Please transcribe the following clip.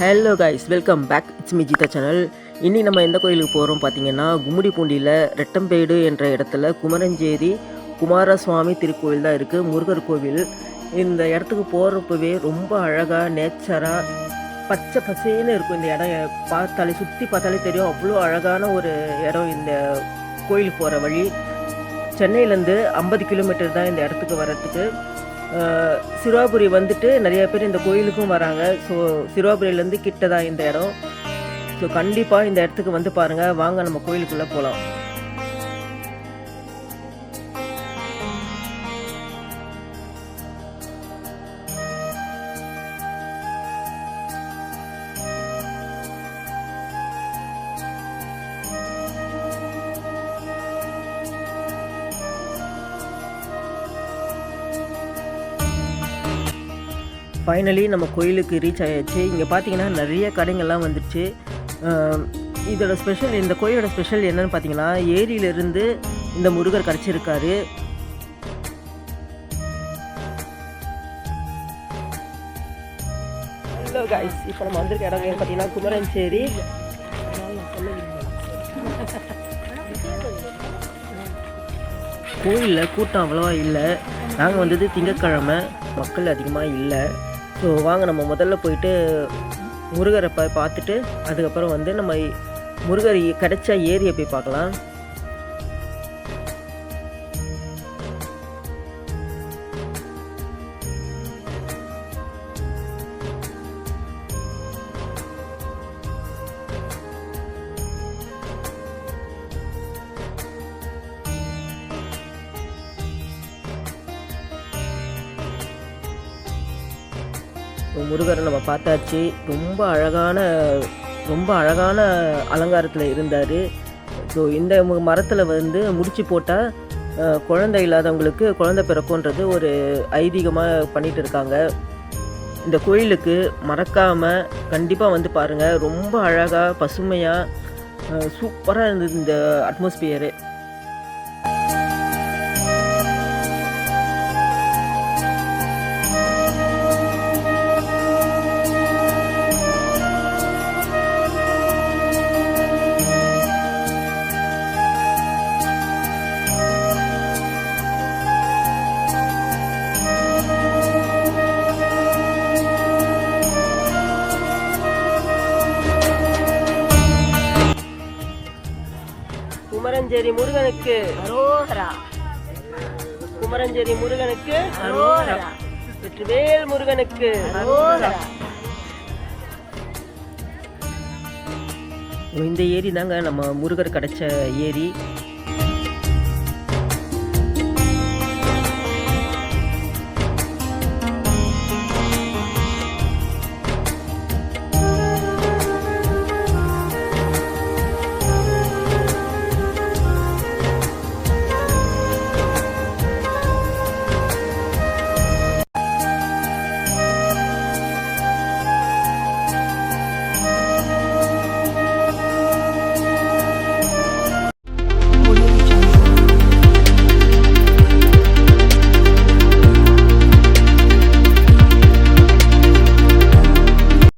Hello guys welcome back it's me Jeetha channel இனி நம்ம எந்த கோயிலுக்கு போகிறோம் பார்த்தீங்கன்னா கும்மிடிப்பூண்டியில் ரெட்டம்பேடு என்ற இடத்துல குமரஞ்சேரி குமாரசுவாமி திருக்கோவில் தான் இருக்குது முருகர் கோவில். இந்த இடத்துக்கு போகிறப்பவே ரொம்ப அழகாக நேச்சராக பச்சை பசேன்னு இருக்கும் இந்த இடம். பார்த்தாலே சுற்றி பார்த்தாலே தெரியும். அவ்வளோ அழகான ஒரு இடம் இந்த கோயிலுக்கு போகிற வழி. சென்னையிலேருந்து ஐம்பது கிலோமீட்டர் தான் இந்த இடத்துக்கு வர்றதுக்கு. சிறுவாபுரி வந்துட்டு நிறைய பேர் இந்த கோயிலுக்கும் வராங்க. ஸோ சிறுவாபுரியிலேருந்து கிட்ட தான் இந்த இடம். ஸோ கண்டிப்பாக இந்த இடத்துக்கு வந்து பாருங்கள் வாங்க நம்ம கோயிலுக்குள்ளே போகலாம் ஃபைனலி நம்ம கோயிலுக்கு ரீச் ஆயாச்சு. இங்கே பார்த்தீங்கன்னா நிறைய கடைங்கள்லாம் வந்துடுச்சு இதோட ஸ்பெஷல் இந்த கோயிலோட ஸ்பெஷல் என்னன்னு பார்த்தீங்கன்னா ஏரியிலிருந்து இந்த முருகர் கிடச்சிருக்காரு ஹலோ கைஸ் இப்போ நம்ம வந்திருக்க இடம் எங்க பார்த்தீங்கன்னா குமரஞ்சேரி. கோயிலில் கூட்டம் அவ்வளோவா இல்லை. நாங்கள் வந்தது திங்கட்கிழமை. மக்கள் அதிகமாக இல்லை. ஸோ வாங்க நம்ம முதல்ல போயிட்டு முருகரை போய் பார்த்துட்டு அதுக்கப்புறம் வந்து நம்ம முருகர் கிடைச்ச ஏரியை போய் பார்க்கலாம். இப்போ முருகரை நம்ம பார்த்தாச்சு. ரொம்ப அழகான ரொம்ப அழகான அலங்காரத்தில் இருந்தார். ஸோ இந்த மரத்தில் வந்து முடிச்சு போட்டால் குழந்தை இல்லாதவங்களுக்கு குழந்தை பிறக்கும்ன்றது ஒரு ஐதீகமாக பண்ணிகிட்டு இருக்காங்க. இந்த கோயிலுக்கு மறக்காமல் கண்டிப்பாக வந்து பாருங்கள் ரொம்ப அழகாக பசுமையாக சூப்பராக இருந்தது இந்த அட்மாஸ்பியரு குமரஞ்சேரி முருகனுக்கு. அரோகரா. குமரஞ்சேரி முருகனுக்கு. அரோகரா. வெற்றிவேல் முருகனுக்கு. அரோகரா. இந்த ஏரி தாங்க நம்ம முருகர் கிடைச்ச ஏரி.